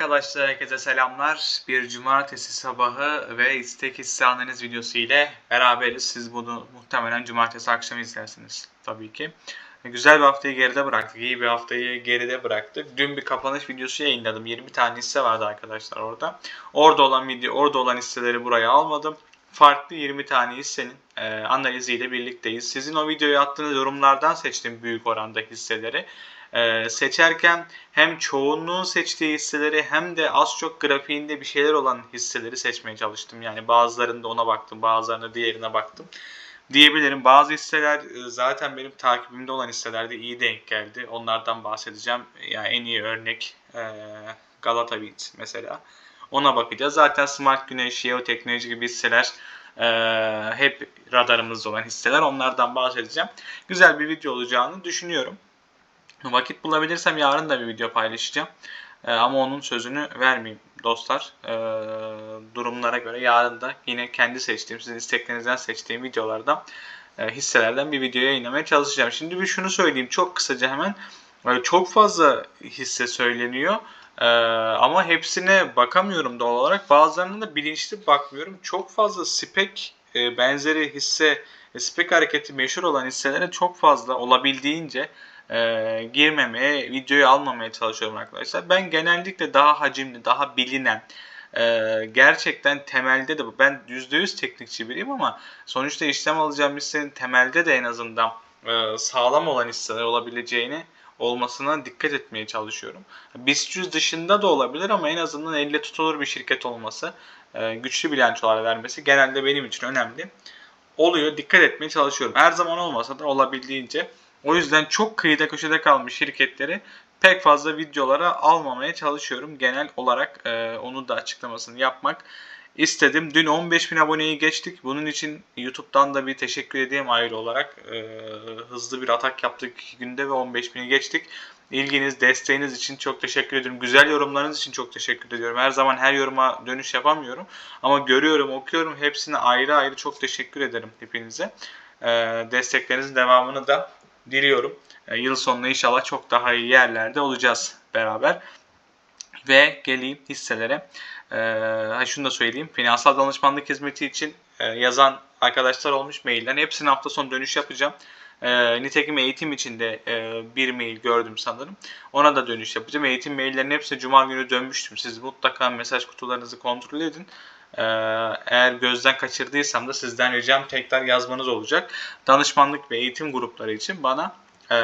arkadaşlar, herkese selamlar. Bir cumartesi sabahı ve istek hisse analiz videosu ile beraberiz. Siz bunu muhtemelen cumartesi akşamı izlersiniz tabii ki. Güzel bir haftayı geride bıraktık, iyi bir haftayı geride bıraktık. Dün bir kapanış videosu yayınladım. 20 tane hisse vardı arkadaşlar orada. Orada olan video, orada olan hisseleri buraya almadım. Farklı 20 tane hissenin e, analiziyle birlikteyiz. Sizin o videoyu attığınız yorumlardan seçtim büyük oranda hisseleri. Ee, seçerken hem çoğunluğun seçtiği hisseleri hem de az çok grafiğinde bir şeyler olan hisseleri seçmeye çalıştım. Yani bazılarında ona baktım, bazılarında diğerine baktım. Diyebilirim bazı hisseler e, zaten benim takibimde olan hisselerde iyi denk geldi. Onlardan bahsedeceğim. Yani en iyi örnek e, Galata Wind mesela. Ona bakacağız. Zaten Smart Güneş, Yeo Teknoloji gibi hisseler e, hep radarımızda olan hisseler. Onlardan bahsedeceğim. Güzel bir video olacağını düşünüyorum. Vakit bulabilirsem yarın da bir video paylaşacağım. Ee, ama onun sözünü vermeyeyim dostlar. Ee, durumlara göre yarın da yine kendi seçtiğim, sizin isteklerinizden seçtiğim videolardan, e, hisselerden bir video yayınlamaya çalışacağım. Şimdi bir şunu söyleyeyim çok kısaca hemen. Ee, çok fazla hisse söyleniyor. Ee, ama hepsine bakamıyorum doğal olarak. Bazılarına da bilinçli bakmıyorum. Çok fazla spek e, benzeri hisse, e, spek hareketi meşhur olan hisselere çok fazla olabildiğince e, girmemeye, videoyu almamaya çalışıyorum arkadaşlar. Ben genellikle daha hacimli, daha bilinen, e, gerçekten temelde de ben %100 teknikçi biriyim ama sonuçta işlem alacağım hissenin temelde de en azından e, sağlam olan hisseler olabileceğini olmasına dikkat etmeye çalışıyorum. BIST 100 dışında da olabilir ama en azından elle tutulur bir şirket olması, e, güçlü bilançolar vermesi genelde benim için önemli. Oluyor, dikkat etmeye çalışıyorum. Her zaman olmasa da olabildiğince o yüzden çok kıyıda köşede kalmış şirketleri pek fazla videolara almamaya çalışıyorum. Genel olarak e, onu da açıklamasını yapmak istedim. Dün 15 bin aboneyi geçtik. Bunun için YouTube'dan da bir teşekkür edeyim ayrı olarak. E, hızlı bir atak yaptık günde ve 15 bini geçtik. İlginiz, desteğiniz için çok teşekkür ediyorum. Güzel yorumlarınız için çok teşekkür ediyorum. Her zaman her yoruma dönüş yapamıyorum. Ama görüyorum, okuyorum. Hepsine ayrı ayrı çok teşekkür ederim hepinize. E, desteklerinizin devamını da diliyorum. E, yıl sonunda inşallah çok daha iyi yerlerde olacağız beraber. Ve geleyim hisselere. E, şunu da söyleyeyim. Finansal danışmanlık hizmeti için e, yazan arkadaşlar olmuş mailden. Hepsine hafta sonu dönüş yapacağım. E, nitekim eğitim içinde e, bir mail gördüm sanırım. Ona da dönüş yapacağım. Eğitim maillerinin hepsi cuma günü dönmüştüm. Siz mutlaka mesaj kutularınızı kontrol edin. Ee, eğer gözden kaçırdıysam da sizden ricam tekrar yazmanız olacak. Danışmanlık ve eğitim grupları için bana e,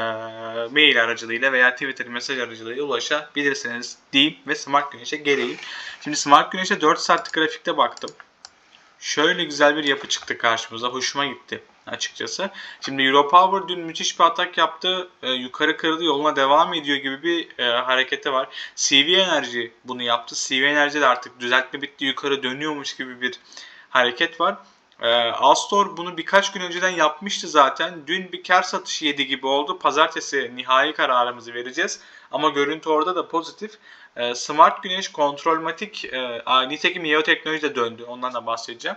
mail aracılığıyla veya Twitter mesaj aracılığıyla ulaşabilirsiniz diyeyim ve Smart Güneş'e geleyim. Şimdi Smart Güneş'e 4 saatlik grafikte baktım. Şöyle güzel bir yapı çıktı karşımıza. Hoşuma gitti açıkçası. Şimdi Europower dün müthiş bir atak yaptı. E, yukarı kırdı yoluna devam ediyor gibi bir e, hareketi var. CV Enerji bunu yaptı. CV Enerji de artık düzeltme bitti yukarı dönüyormuş gibi bir hareket var. E, Astor bunu birkaç gün önceden yapmıştı zaten. Dün bir kar satışı yedi gibi oldu. Pazartesi nihai kararımızı vereceğiz. Ama görüntü orada da pozitif. E, Smart Güneş Kontrolmatik, e, nitekim Yeo Teknoloji de döndü. Ondan da bahsedeceğim.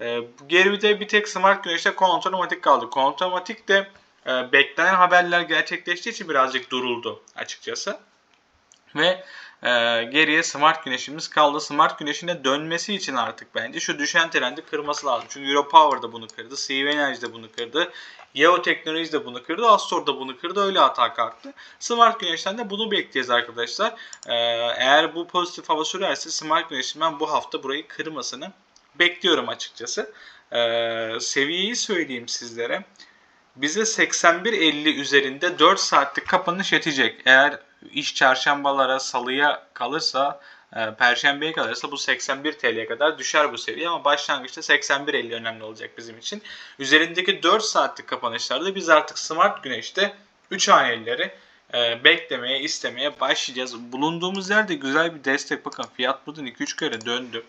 E, geride bir tek Smart Güneş'te Kontrolmatik kaldı. Kontrolmatik de e, beklenen haberler gerçekleştiği için birazcık duruldu açıkçası. Ve e, geriye Smart Güneş'imiz kaldı. Smart Güneş'in de dönmesi için artık bence şu düşen trendi kırması lazım. Çünkü Europower da bunu kırdı, CV Energy de bunu kırdı, Yeo Teknoloji de bunu kırdı, Astor da bunu kırdı. Öyle hata kalktı. Smart Güneş'ten de bunu bekleyeceğiz arkadaşlar. E, eğer bu pozitif hava sürerse Smart Güneş'in ben bu hafta burayı kırmasını bekliyorum açıkçası. Ee, seviyeyi söyleyeyim sizlere. Bize 81.50 üzerinde 4 saatlik kapanış yetecek. Eğer iş çarşambalara, salıya kalırsa, e, perşembeye kalırsa bu 81 TL'ye kadar düşer bu seviye ama başlangıçta 81.50 önemli olacak bizim için. Üzerindeki 4 saatlik kapanışlarda biz artık Smart Güneş'te 3 hanelileri e, beklemeye, istemeye başlayacağız. Bulunduğumuz yerde güzel bir destek. Bakın fiyat buradan 2-3 kere döndü.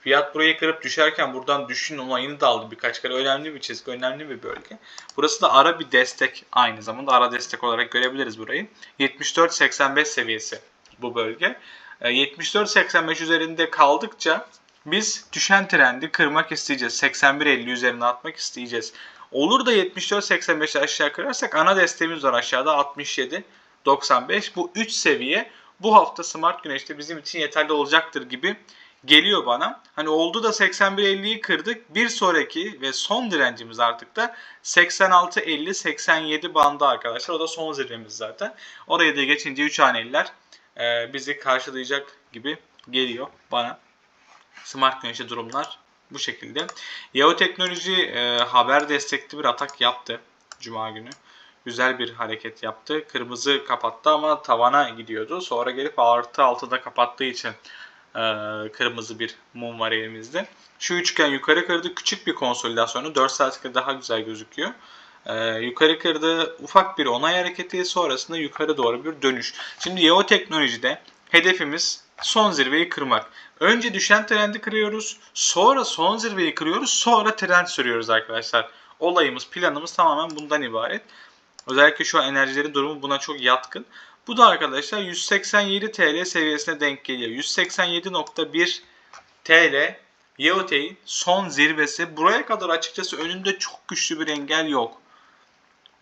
Fiyat burayı kırıp düşerken buradan düşün olayını da aldı birkaç kere. Önemli bir çizgi, önemli bir bölge. Burası da ara bir destek aynı zamanda ara destek olarak görebiliriz burayı. 74-85 seviyesi bu bölge. 74-85 e, üzerinde kaldıkça biz düşen trendi kırmak isteyeceğiz. 81-50 üzerine atmak isteyeceğiz. Olur da 74-85 aşağı kırarsak ana desteğimiz var aşağıda 67 95 bu 3 seviye bu hafta Smart Güneş'te bizim için yeterli olacaktır gibi geliyor bana. Hani oldu da 81.50'yi kırdık. Bir sonraki ve son direncimiz artık da 86.50-87 bandı arkadaşlar. O da son zirvemiz zaten. Oraya da geçince 3 haneliler e, bizi karşılayacak gibi geliyor bana. Smart güneşli durumlar bu şekilde. Yahoo Teknoloji e, haber destekli bir atak yaptı Cuma günü. Güzel bir hareket yaptı. Kırmızı kapattı ama tavana gidiyordu. Sonra gelip artı altıda kapattığı için kırmızı bir mum var elimizde. Şu üçgen yukarı kırdı. Küçük bir konsolidasyonu. 4 saatlikte daha güzel gözüküyor. Ee, yukarı kırdı ufak bir onay hareketi sonrasında yukarı doğru bir dönüş. Şimdi Yahoo Teknoloji'de hedefimiz son zirveyi kırmak. Önce düşen trendi kırıyoruz. Sonra son zirveyi kırıyoruz. Sonra trend sürüyoruz arkadaşlar. Olayımız, planımız tamamen bundan ibaret. Özellikle şu an enerjilerin durumu buna çok yatkın. Bu da arkadaşlar 187 TL seviyesine denk geliyor. 187.1 TL Yeotey'in son zirvesi. Buraya kadar açıkçası önünde çok güçlü bir engel yok.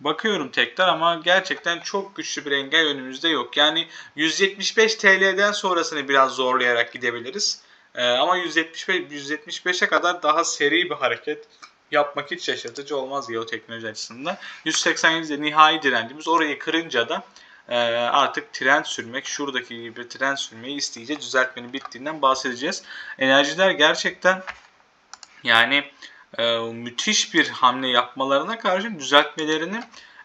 Bakıyorum tekrar ama gerçekten çok güçlü bir engel önümüzde yok. Yani 175 TL'den sonrasını biraz zorlayarak gidebiliriz. Ee, ama 175 175'e kadar daha seri bir hareket yapmak hiç şaşırtıcı olmaz geoteknoloji açısından. 187 nihai direncimiz orayı kırınca da e, artık trend sürmek, şuradaki gibi trend sürmeyi isteyeceğiz. Düzeltmenin bittiğinden bahsedeceğiz. Enerjiler gerçekten yani e, müthiş bir hamle yapmalarına karşın düzeltmelerini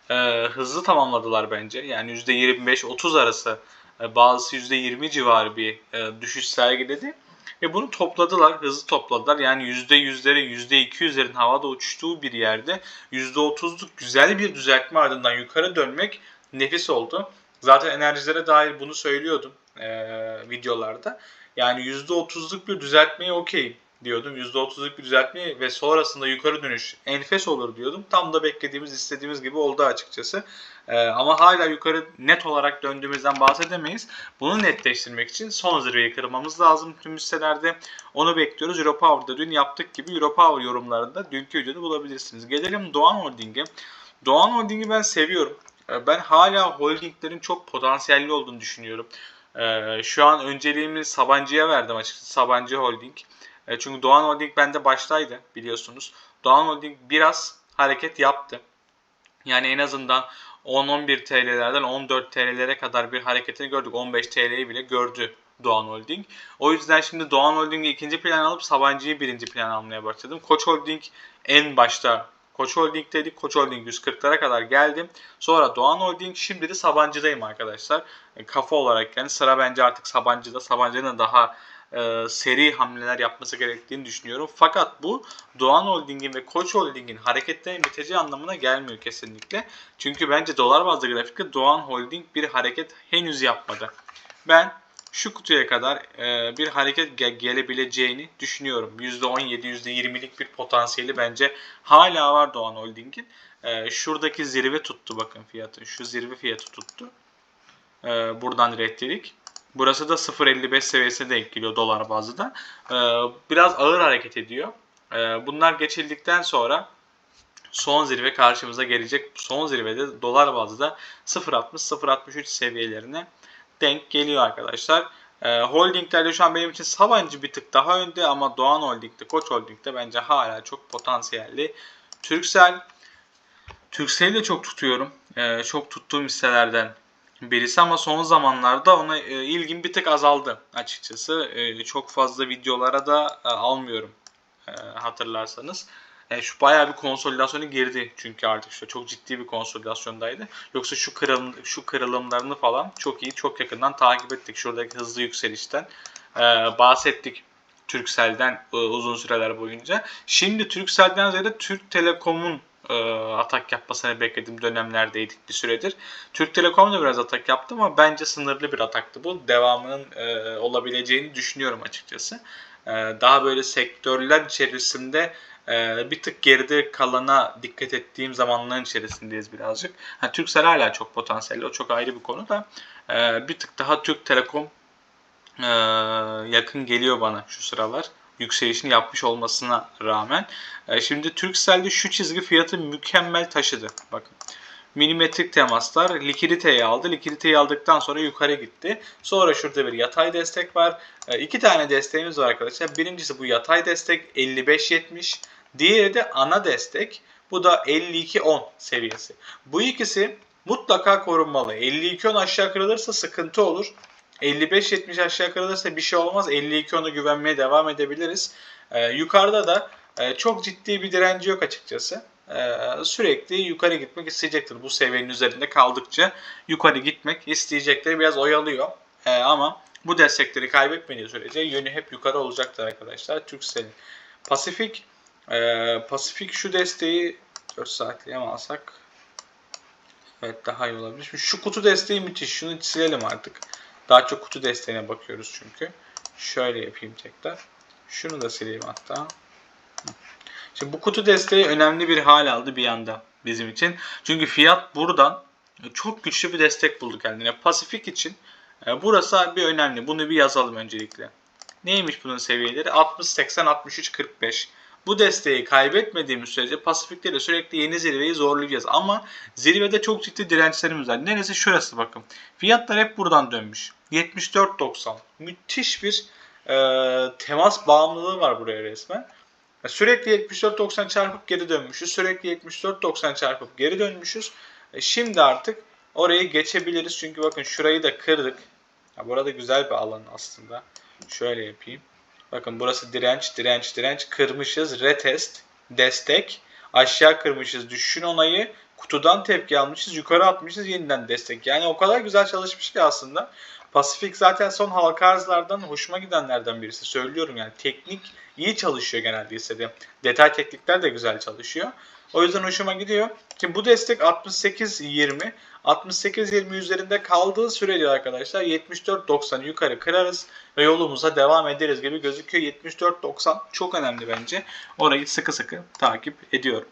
e, hızlı tamamladılar bence. Yani %25-30 arası e, bazısı %20 civarı bir e, düşüş sergiledi. Ve bunu topladılar, hızlı topladılar. Yani %100'lere, %200'lerin havada uçtuğu bir yerde %30'luk güzel bir düzeltme ardından yukarı dönmek nefis oldu. Zaten enerjilere dair bunu söylüyordum e, videolarda. Yani %30'luk bir düzeltmeye okeyim diyordum. %30'luk bir düzeltme ve sonrasında yukarı dönüş enfes olur diyordum. Tam da beklediğimiz, istediğimiz gibi oldu açıkçası. Ee, ama hala yukarı net olarak döndüğümüzden bahsedemeyiz. Bunu netleştirmek için son zirveyi kırmamız lazım tüm hisselerde. Onu bekliyoruz. Europower'da dün yaptık gibi Europower yorumlarında dünkü videoda bulabilirsiniz. Gelelim Doğan Holding'e. Doğan Holding'i ben seviyorum. Ee, ben hala holdinglerin çok potansiyelli olduğunu düşünüyorum. Ee, şu an önceliğimi Sabancı'ya verdim açıkçası. Sabancı Holding. E, çünkü Doğan Holding bende baştaydı biliyorsunuz. Doğan Holding biraz hareket yaptı. Yani en azından 10-11 TL'lerden 14 TL'lere kadar bir hareketini gördük. 15 TL'yi bile gördü Doğan Holding. O yüzden şimdi Doğan Holding'i ikinci plan alıp Sabancı'yı birinci plan almaya başladım. Koç Holding en başta Koç Holding dedik. Koç Holding 140'lara kadar geldim. Sonra Doğan Holding şimdi de Sabancı'dayım arkadaşlar. E, kafa olarak yani sıra bence artık Sabancı'da. Sabancı'nın daha e, seri hamleler yapması gerektiğini düşünüyorum. Fakat bu Doğan Holding'in ve Koç Holding'in hareketlerin biteceği anlamına gelmiyor kesinlikle. Çünkü bence dolar bazlı grafikte Doğan Holding bir hareket henüz yapmadı. Ben şu kutuya kadar e, bir hareket ge- gelebileceğini düşünüyorum. %17, %20'lik bir potansiyeli bence hala var Doğan Holding'in. E, şuradaki zirve tuttu bakın fiyatı. Şu zirve fiyatı tuttu. E, buradan reddedik. Burası da 0.55 seviyesine denk geliyor dolar bazında. Ee, biraz ağır hareket ediyor. Ee, bunlar geçildikten sonra son zirve karşımıza gelecek. Son zirvede dolar bazında 0.60-0.63 seviyelerine denk geliyor arkadaşlar. E, holdinglerde şu an benim için Sabancı bir tık daha önde ama Doğan Holding'de, Koç Holding'de bence hala çok potansiyelli. Türksel, Türksel'i de çok tutuyorum. E, çok tuttuğum hisselerden birisi ama son zamanlarda ona e, ilgim bir tık azaldı açıkçası. E, çok fazla videolara da e, almıyorum e, hatırlarsanız. E, şu bayağı bir konsolidasyonu girdi çünkü artık şu çok ciddi bir konsolidasyondaydı. Yoksa şu kırılım şu kırılımlarını falan çok iyi, çok yakından takip ettik. Şuradaki hızlı yükselişten e, bahsettik. Türksel'den e, uzun süreler boyunca. Şimdi Türksel'den ziyade Türk Telekom'un e, atak yapmasını beklediğim dönemlerdeydik bir süredir. Türk Telekom da biraz atak yaptı ama bence sınırlı bir ataktı bu. Devamının e, olabileceğini düşünüyorum açıkçası. E, daha böyle sektörler içerisinde e, bir tık geride kalana dikkat ettiğim zamanların içerisindeyiz birazcık. Ha, Türksel hala çok potansiyelli, o çok ayrı bir konu da e, bir tık daha Türk Telekom e, yakın geliyor bana şu sıralar yükselişini yapmış olmasına rağmen. E, şimdi Turkcell'de şu çizgi fiyatı mükemmel taşıdı. Bakın. milimetrik temaslar likiditeyi aldı. Likiditeyi aldıktan sonra yukarı gitti. Sonra şurada bir yatay destek var. E, iki tane desteğimiz var arkadaşlar. Birincisi bu yatay destek 55.70. Diğeri de ana destek. Bu da 52.10 seviyesi. Bu ikisi mutlaka korunmalı. 52.10 aşağı kırılırsa sıkıntı olur. 55-70 aşağı kırılırsa bir şey olmaz. 52-10'a güvenmeye devam edebiliriz. Ee, yukarıda da e, çok ciddi bir direnci yok açıkçası. Ee, sürekli yukarı gitmek isteyecektir. Bu seviyenin üzerinde kaldıkça yukarı gitmek isteyecektir. Biraz oyalıyor. Ee, ama bu destekleri kaybetmediği sürece yönü hep yukarı olacaktır arkadaşlar. Türkcell'in. Pasifik e, Pasifik şu desteği 4 saatliğe mi alsak? Evet daha iyi olabilir. Şimdi şu kutu desteği müthiş. Şunu silelim artık. Daha çok kutu desteğine bakıyoruz çünkü. Şöyle yapayım tekrar. Şunu da sileyim hatta. Şimdi bu kutu desteği önemli bir hal aldı bir anda bizim için. Çünkü fiyat buradan çok güçlü bir destek buldu kendine. Pasifik için e, burası bir önemli. Bunu bir yazalım öncelikle. Neymiş bunun seviyeleri? 60, 80, 63, 45. Bu desteği kaybetmediğimiz sürece Pasifik'te de sürekli yeni zirveyi zorlayacağız. Ama zirvede çok ciddi dirençlerimiz var. Neresi? Şurası bakın. Fiyatlar hep buradan dönmüş. 74.90. Müthiş bir e, temas bağımlılığı var buraya resmen. Sürekli 74.90 çarpıp geri dönmüşüz. Sürekli 74.90 çarpıp geri dönmüşüz. E, şimdi artık orayı geçebiliriz. Çünkü bakın şurayı da kırdık. Ya burada güzel bir alan aslında. Şöyle yapayım. Bakın burası direnç, direnç, direnç. Kırmışız. Retest, destek. Aşağı kırmışız. Düşüşün onayı. Kutudan tepki almışız. Yukarı atmışız. Yeniden destek. Yani o kadar güzel çalışmış ki aslında. Pasifik zaten son halka arzlardan hoşuma gidenlerden birisi. Söylüyorum yani teknik iyi çalışıyor genelde hissediyorum. Detay teknikler de güzel çalışıyor. O yüzden hoşuma gidiyor. Şimdi bu destek 68-20. 68-20 üzerinde kaldığı sürece arkadaşlar 74-90 yukarı kırarız ve yolumuza devam ederiz gibi gözüküyor. 74-90 çok önemli bence. Orayı sıkı sıkı takip ediyorum.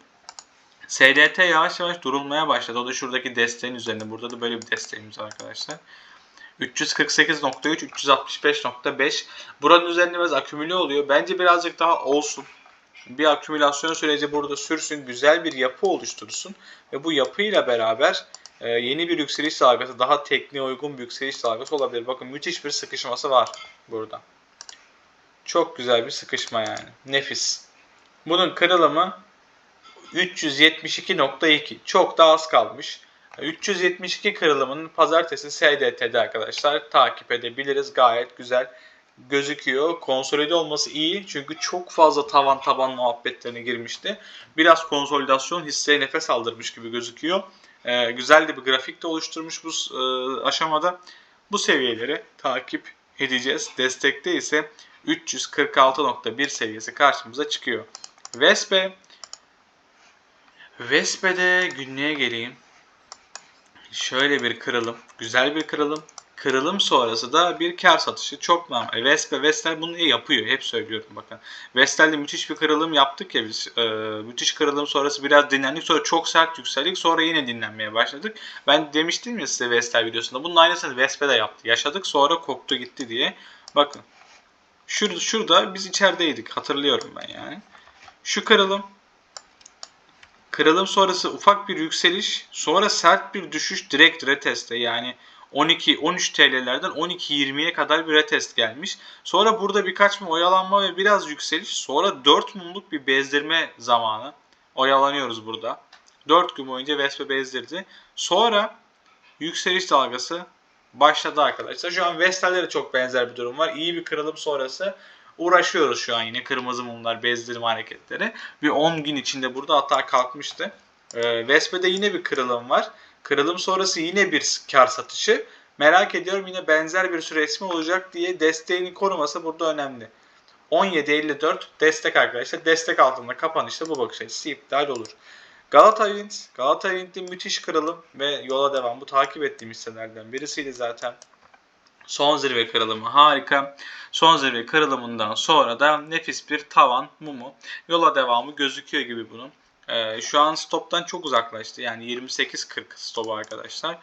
SDT yavaş yavaş durulmaya başladı. O da şuradaki desteğin üzerinde. Burada da böyle bir desteğimiz arkadaşlar. 348.3, 365.5. Buranın üzerinde biraz akümüle oluyor. Bence birazcık daha olsun. Bir akümülasyon süreci burada sürsün. Güzel bir yapı oluştursun. Ve bu yapıyla beraber e, yeni bir yükseliş dalgası, daha tekniğe uygun bir yükseliş dalgası olabilir. Bakın müthiş bir sıkışması var burada. Çok güzel bir sıkışma yani. Nefis. Bunun kırılımı 372.2. Çok da az kalmış. 372 kırılımının pazartesi SDT'de arkadaşlar takip edebiliriz. Gayet güzel gözüküyor. Konsolide olması iyi çünkü çok fazla tavan taban muhabbetlerine girmişti. Biraz konsolidasyon hisseye nefes aldırmış gibi gözüküyor. Ee, güzel de bir grafik de oluşturmuş bu e, aşamada. Bu seviyeleri takip edeceğiz. Destekte ise 346.1 seviyesi karşımıza çıkıyor. Vespe Vespe'de günlüğe geleyim. Şöyle bir kırılım. Güzel bir kırılım. Kırılım sonrası da bir kar satışı. Çok normal. Vespe, Vestel bunu yapıyor. Hep söylüyorum bakın. Vestel'de müthiş bir kırılım yaptık ya biz. E, müthiş kırılım sonrası biraz dinlendik. Sonra çok sert yükseldik. Sonra yine dinlenmeye başladık. Ben demiştim ya size Vestel videosunda. Bunun aynısını Vespe de yaptı. Yaşadık sonra koptu gitti diye. Bakın. Şurada, şurada biz içerideydik. Hatırlıyorum ben yani. Şu kırılım Kırılım sonrası ufak bir yükseliş, sonra sert bir düşüş direkt reteste yani 12-13 TL'lerden 12-20'ye kadar bir retest gelmiş. Sonra burada birkaç mum oyalanma ve biraz yükseliş. Sonra 4 mumluk bir bezdirme zamanı. Oyalanıyoruz burada. 4 gün boyunca Vespa bezdirdi. Sonra yükseliş dalgası başladı arkadaşlar. Şu an Vestel'de de çok benzer bir durum var. İyi bir kırılım sonrası uğraşıyoruz şu an yine kırmızı mumlar bezdirme hareketleri. Bir 10 gün içinde burada hatta kalkmıştı. Ee, Vespe'de yine bir kırılım var. Kırılım sonrası yine bir kar satışı. Merak ediyorum yine benzer bir süreçme olacak diye desteğini koruması burada önemli. 17.54 destek arkadaşlar. Destek altında kapanışta bu bakış açısı iptal olur. Galata Wind, Galata Wind'in müthiş kırılım ve yola devam. Bu takip ettiğim hisselerden birisiydi zaten. Son zirve kırılımı harika. Son zirve kırılımından sonra da nefis bir tavan mumu. Yola devamı gözüküyor gibi bunun. Ee, şu an stoptan çok uzaklaştı. Yani 28-40 stop arkadaşlar.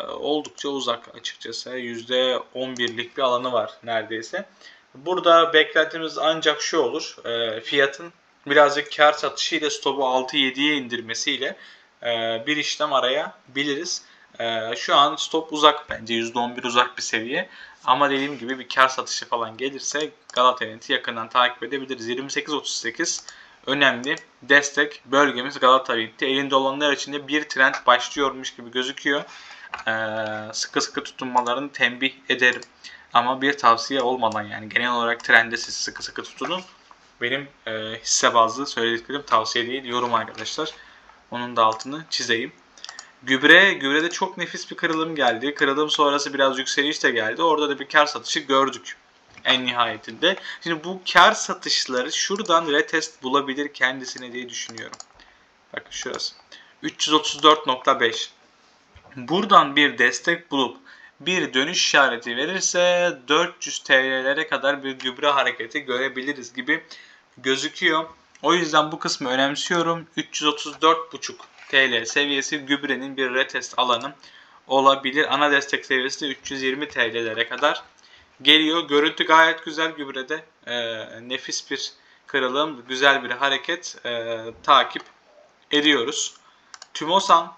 Ee, oldukça uzak açıkçası. %11'lik bir alanı var neredeyse. Burada beklentimiz ancak şu olur. E, fiyatın birazcık kar satışıyla stopu 6-7'ye indirmesiyle e, bir işlem arayabiliriz. E, şu an stop uzak bence %11 uzak bir seviye. Ama dediğim gibi bir kar satışı falan gelirse Galata Event'i yakından takip edebiliriz. 28.38 önemli destek bölgemiz Galata Event'i. Elinde olanlar için de bir trend başlıyormuş gibi gözüküyor. Ee, sıkı sıkı tutunmalarını tembih ederim. Ama bir tavsiye olmadan yani genel olarak trende siz sıkı sıkı tutunun. Benim e, hisse bazlı söylediklerim tavsiye değil yorum arkadaşlar. Onun da altını çizeyim. Gübre, gübrede çok nefis bir kırılım geldi. Kırılım sonrası biraz yükseliş de geldi. Orada da bir kar satışı gördük en nihayetinde. Şimdi bu kar satışları şuradan retest bulabilir kendisine diye düşünüyorum. Bakın şurası. 334.5. Buradan bir destek bulup bir dönüş işareti verirse 400 TL'lere kadar bir gübre hareketi görebiliriz gibi gözüküyor. O yüzden bu kısmı önemsiyorum. 334.5 TL seviyesi gübrenin bir retest alanı olabilir. Ana destek seviyesi de 320 TL'lere kadar geliyor. Görüntü gayet güzel gübrede. E, nefis bir kırılım, güzel bir hareket e, takip ediyoruz. Tümosan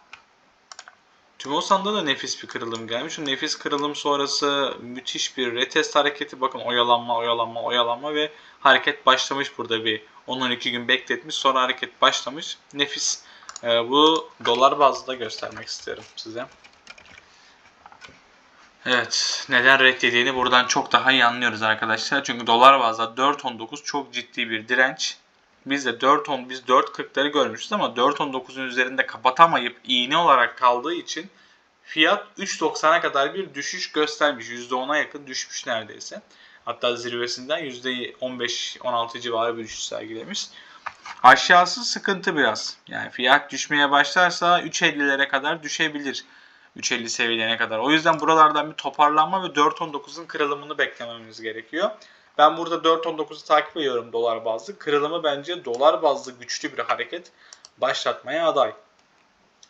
Tümosan'da da nefis bir kırılım gelmiş. O nefis kırılım sonrası müthiş bir retest hareketi. Bakın oyalanma, oyalanma, oyalanma ve hareket başlamış burada bir 10-12 gün bekletmiş. Sonra hareket başlamış. Nefis. Ee, bu dolar bazlı da göstermek isterim size. Evet, neden reddediğini buradan çok daha iyi anlıyoruz arkadaşlar. Çünkü dolar bazda 4.19 çok ciddi bir direnç. Biz de 4.10 biz 4.40'ları görmüşüz ama 4.19'un üzerinde kapatamayıp iğne olarak kaldığı için fiyat 3.90'a kadar bir düşüş göstermiş. %10'a yakın düşmüş neredeyse. Hatta zirvesinden %15-16 civarı bir düşüş sergilemiş. Aşağısı sıkıntı biraz. Yani fiyat düşmeye başlarsa 3.50'lere kadar düşebilir. 3.50 seviyelerine kadar. O yüzden buralardan bir toparlanma ve 4.19'un kırılımını beklememiz gerekiyor. Ben burada 4.19'u takip ediyorum dolar bazlı. Kırılımı bence dolar bazlı güçlü bir hareket başlatmaya aday.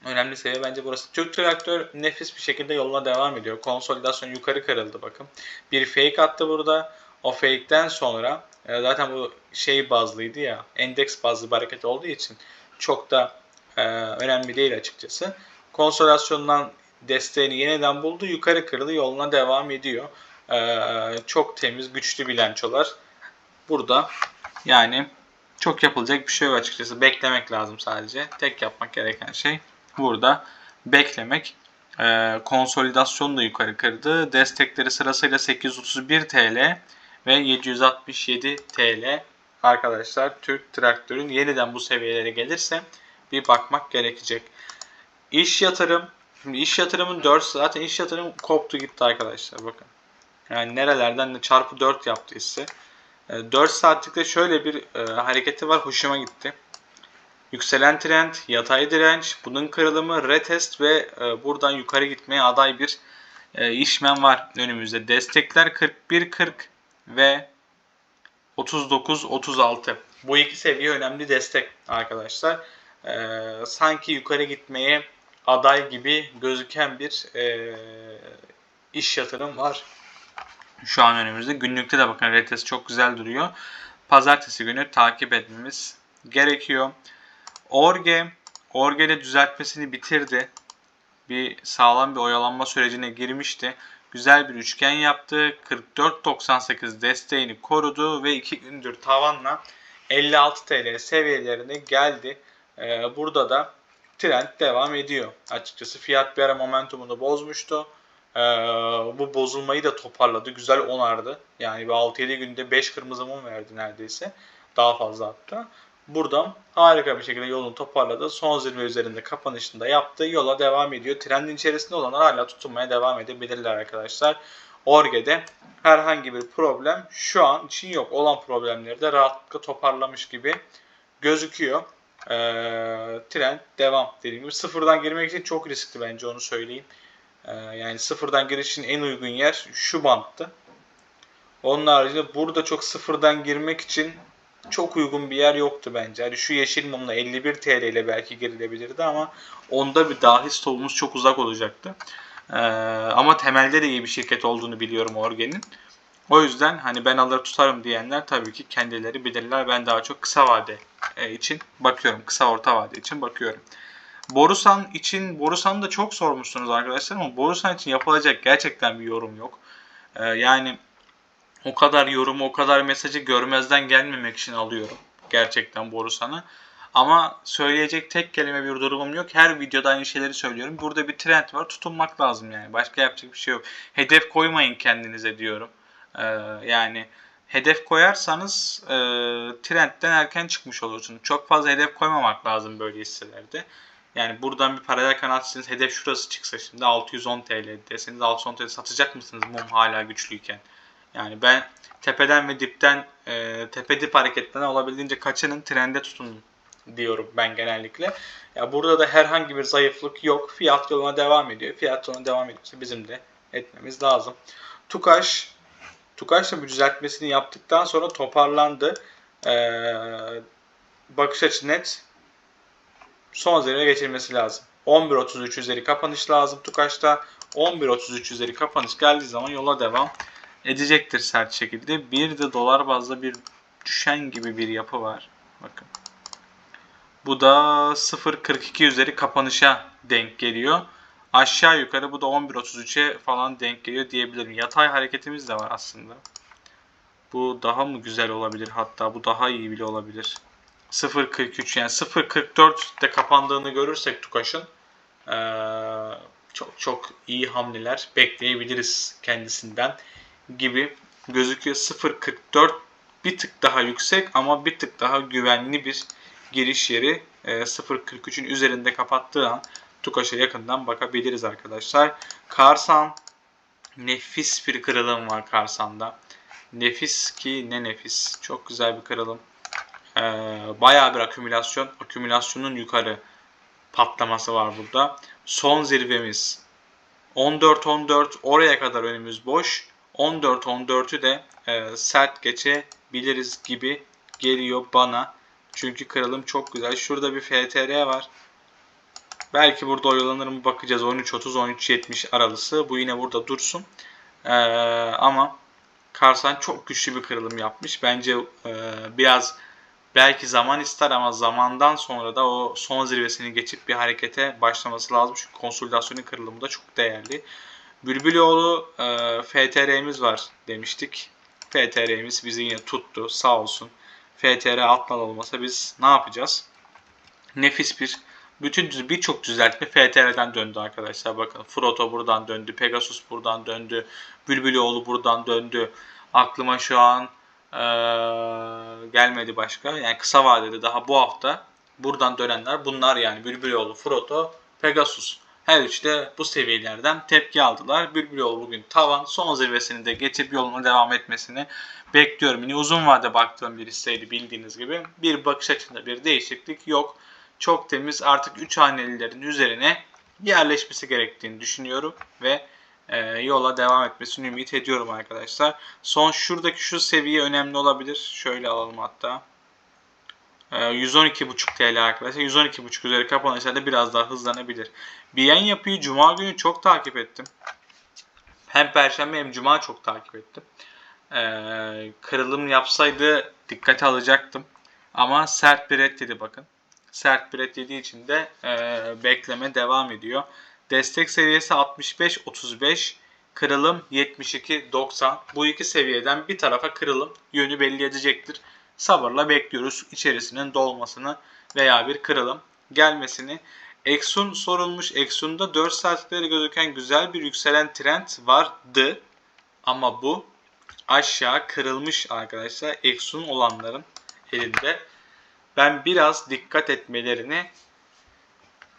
Önemli seviye bence burası. Türk traktör nefis bir şekilde yoluna devam ediyor. Konsolidasyon yukarı kırıldı bakın. Bir fake attı burada. O fake'ten sonra e, zaten bu şey bazlıydı ya. Endeks bazlı bir hareket olduğu için çok da e, önemli değil açıkçası. Konsolidasyondan desteğini yeniden buldu. Yukarı kırıldı. Yoluna devam ediyor. Ee, çok temiz, güçlü bilançolar. Burada yani çok yapılacak bir şey yok açıkçası. Beklemek lazım sadece. Tek yapmak gereken şey burada beklemek. Ee, konsolidasyon da yukarı kırdı. Destekleri sırasıyla 831 TL ve 767 TL. Arkadaşlar Türk traktörün yeniden bu seviyelere gelirse bir bakmak gerekecek. İş yatırım. Şimdi iş yatırımın 4 zaten iş yatırım koptu gitti arkadaşlar bakın. Yani nerelerden de çarpı 4 yaptı hisse. 4 saatlikte şöyle bir e, hareketi var hoşuma gitti. Yükselen trend, yatay direnç, bunun kırılımı, retest ve e, buradan yukarı gitmeye aday bir e, işlem var önümüzde. Destekler 41-40 ve 39-36. Bu iki seviye önemli destek arkadaşlar. E, sanki yukarı gitmeye aday gibi gözüken bir e, iş yatırım var şu an önümüzde. Günlükte de bakın retest çok güzel duruyor. Pazartesi günü takip etmemiz gerekiyor. Orge, Orge'de düzeltmesini bitirdi. Bir sağlam bir oyalanma sürecine girmişti. Güzel bir üçgen yaptı. 44.98 desteğini korudu ve 2 gündür tavanla 56 TL seviyelerine geldi. Ee, burada da trend devam ediyor. Açıkçası fiyat bir ara momentumunu bozmuştu. Ee, bu bozulmayı da toparladı. Güzel onardı. Yani bir 6-7 günde 5 kırmızı mum verdi neredeyse. Daha fazla hatta. Buradan harika bir şekilde yolunu toparladı. Son zirve üzerinde kapanışında yaptı. Yola devam ediyor. Trendin içerisinde olanlar hala tutunmaya devam edebilirler arkadaşlar. Orge'de herhangi bir problem şu an için yok. Olan problemleri de rahatlıkla toparlamış gibi gözüküyor. Ee, trend devam dediğim gibi. Sıfırdan girmek için çok riskli bence onu söyleyeyim. Ee, yani sıfırdan giriş için en uygun yer şu banttı. Onun haricinde burada çok sıfırdan girmek için çok uygun bir yer yoktu bence. Hani şu yeşil mumla 51 TL ile belki girilebilirdi ama onda bir dahi stopumuz çok uzak olacaktı. Ee, ama temelde de iyi bir şirket olduğunu biliyorum Orgen'in. O yüzden hani ben alır tutarım diyenler tabii ki kendileri bilirler. Ben daha çok kısa vade e, için bakıyorum. Kısa orta vade için bakıyorum. Borusan için, Borusan'ı da çok sormuşsunuz arkadaşlar ama Borusan için yapılacak gerçekten bir yorum yok. Ee, yani o kadar yorumu, o kadar mesajı görmezden gelmemek için alıyorum. Gerçekten Borusan'ı. Ama söyleyecek tek kelime bir durumum yok. Her videoda aynı şeyleri söylüyorum. Burada bir trend var. Tutunmak lazım yani. Başka yapacak bir şey yok. Hedef koymayın kendinize diyorum. Ee, yani hedef koyarsanız e, trendten erken çıkmış olursunuz. Çok fazla hedef koymamak lazım böyle hisselerde. Yani buradan bir paralel kanal çizseniz hedef şurası çıksa şimdi 610 TL deseniz 610 TL satacak mısınız mum hala güçlüyken? Yani ben tepeden ve dipten e, tepe dip hareketten olabildiğince kaçının trende tutunun diyorum ben genellikle. Ya burada da herhangi bir zayıflık yok. Fiyat yoluna devam ediyor. Fiyat yoluna devam ediyorsa bizim de etmemiz lazım. Tukaş Tukaş da bu düzeltmesini yaptıktan sonra toparlandı. Ee, bakış açı net. Son zirve geçirmesi lazım. 11.33 üzeri kapanış lazım Tukaş'ta. 11.33 üzeri kapanış geldiği zaman yola devam edecektir sert şekilde. Bir de dolar bazda bir düşen gibi bir yapı var. Bakın. Bu da 0.42 üzeri kapanışa denk geliyor. Aşağı yukarı bu da 11.33'e falan denk geliyor diyebilirim. Yatay hareketimiz de var aslında. Bu daha mı güzel olabilir hatta bu daha iyi bile olabilir. 0.43 yani 0.44'te kapandığını görürsek Tukaş'ın çok çok iyi hamleler bekleyebiliriz kendisinden gibi gözüküyor. 0.44 bir tık daha yüksek ama bir tık daha güvenli bir giriş yeri. E, 0.43'ün üzerinde kapattığı an Tukaş'a yakından bakabiliriz arkadaşlar. Karsan nefis bir kırılım var Karsan'da. Nefis ki ne nefis. Çok güzel bir kırılım. Ee, bayağı bir akümülasyon. Akümülasyonun yukarı patlaması var burada. Son zirvemiz 14-14 oraya kadar önümüz boş. 14-14'ü de e, sert geçebiliriz gibi geliyor bana. Çünkü kırılım çok güzel. Şurada bir FTR var. Belki burada oyalanır mı bakacağız. 13.30-13.70 aralısı. Bu yine burada dursun. Ee, ama Karsan çok güçlü bir kırılım yapmış. Bence e, biraz belki zaman ister ama zamandan sonra da o son zirvesini geçip bir harekete başlaması lazım. Çünkü konsolidasyonun kırılımı da çok değerli. Bülbüloğlu e, FTR'miz var demiştik. FTR'miz bizi yine tuttu sağ olsun. FTR alttan olmasa biz ne yapacağız? Nefis bir bütün birçok düzeltme FTR'den döndü arkadaşlar. Bakın Froto buradan döndü, Pegasus buradan döndü, Bülbüloğlu buradan döndü. Aklıma şu an ee, gelmedi başka. Yani kısa vadede daha bu hafta buradan dönenler bunlar yani Bülbüloğlu, Froto, Pegasus. Her üçü de bu seviyelerden tepki aldılar. Bülbüloğlu bugün tavan son zirvesini de geçip yoluna devam etmesini bekliyorum. Yine uzun vade baktığım bir hisseydi bildiğiniz gibi. Bir bakış açısında bir değişiklik yok. Çok temiz artık 3 hanelilerin üzerine yerleşmesi gerektiğini düşünüyorum ve e, yola devam etmesini ümit ediyorum arkadaşlar. Son şuradaki şu seviye önemli olabilir. Şöyle alalım hatta. 112.5 TL arkadaşlar. 112.5 üzeri kapanışlarda biraz daha hızlanabilir. Biyen yapıyı Cuma günü çok takip ettim. Hem Perşembe hem Cuma çok takip ettim. Ee, kırılım yapsaydı dikkate alacaktım. Ama sert bir red dedi bakın. Sert bir dediği için de e, bekleme devam ediyor. Destek seviyesi 65-35. Kırılım 72-90. Bu iki seviyeden bir tarafa kırılım yönü belli edecektir sabırla bekliyoruz içerisinin dolmasını veya bir kırılım gelmesini. Exxon sorulmuş. Exxon'da 4 saatleri gözüken güzel bir yükselen trend vardı. Ama bu aşağı kırılmış arkadaşlar. Exxon olanların elinde. Ben biraz dikkat etmelerini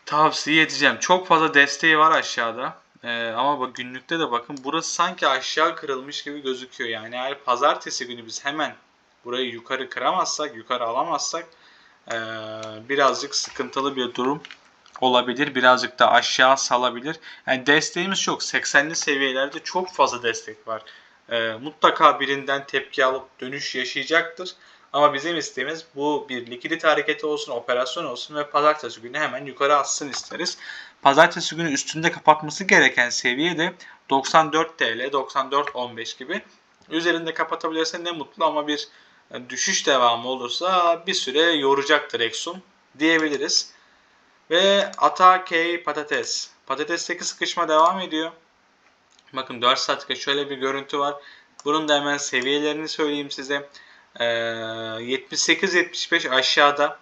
tavsiye edeceğim. Çok fazla desteği var aşağıda. Ee, ama bak günlükte de bakın burası sanki aşağı kırılmış gibi gözüküyor. Yani eğer pazartesi günü biz hemen burayı yukarı kıramazsak, yukarı alamazsak e, birazcık sıkıntılı bir durum olabilir. Birazcık da aşağı salabilir. Yani desteğimiz çok. 80'li seviyelerde çok fazla destek var. E, mutlaka birinden tepki alıp dönüş yaşayacaktır. Ama bizim isteğimiz bu bir likidit hareketi olsun, operasyon olsun ve pazartesi günü hemen yukarı atsın isteriz. Pazartesi günü üstünde kapatması gereken seviye de 94 TL, 94.15 gibi. Üzerinde kapatabilirse ne mutlu ama bir düşüş devamı olursa bir süre yoracaktır Exxon diyebiliriz. Ve Atakey patates. Patatesteki sıkışma devam ediyor. Bakın 4 saatlik şöyle bir görüntü var. Bunun da hemen seviyelerini söyleyeyim size. Ee, 78-75 aşağıda.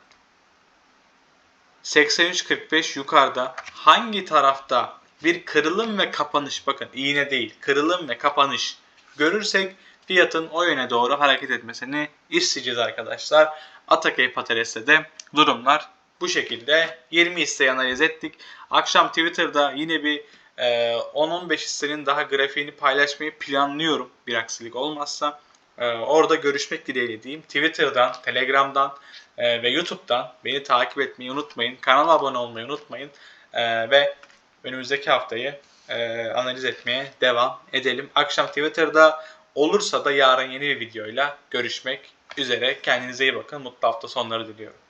83-45 yukarıda. Hangi tarafta bir kırılım ve kapanış bakın iğne değil kırılım ve kapanış görürsek fiyatın o yöne doğru hareket etmesini isteyeceğiz arkadaşlar. Atakey Patates'te de durumlar bu şekilde 20 hisseyi analiz ettik. Akşam Twitter'da yine bir e, 10-15 hissenin daha grafiğini paylaşmayı planlıyorum bir aksilik olmazsa. E, orada görüşmek dileğiyle diyeyim. Twitter'dan, Telegram'dan e, ve YouTube'dan beni takip etmeyi unutmayın. Kanala abone olmayı unutmayın. E, ve önümüzdeki haftayı e, analiz etmeye devam edelim. Akşam Twitter'da olursa da yarın yeni bir videoyla görüşmek üzere. Kendinize iyi bakın. Mutlu hafta sonları diliyorum.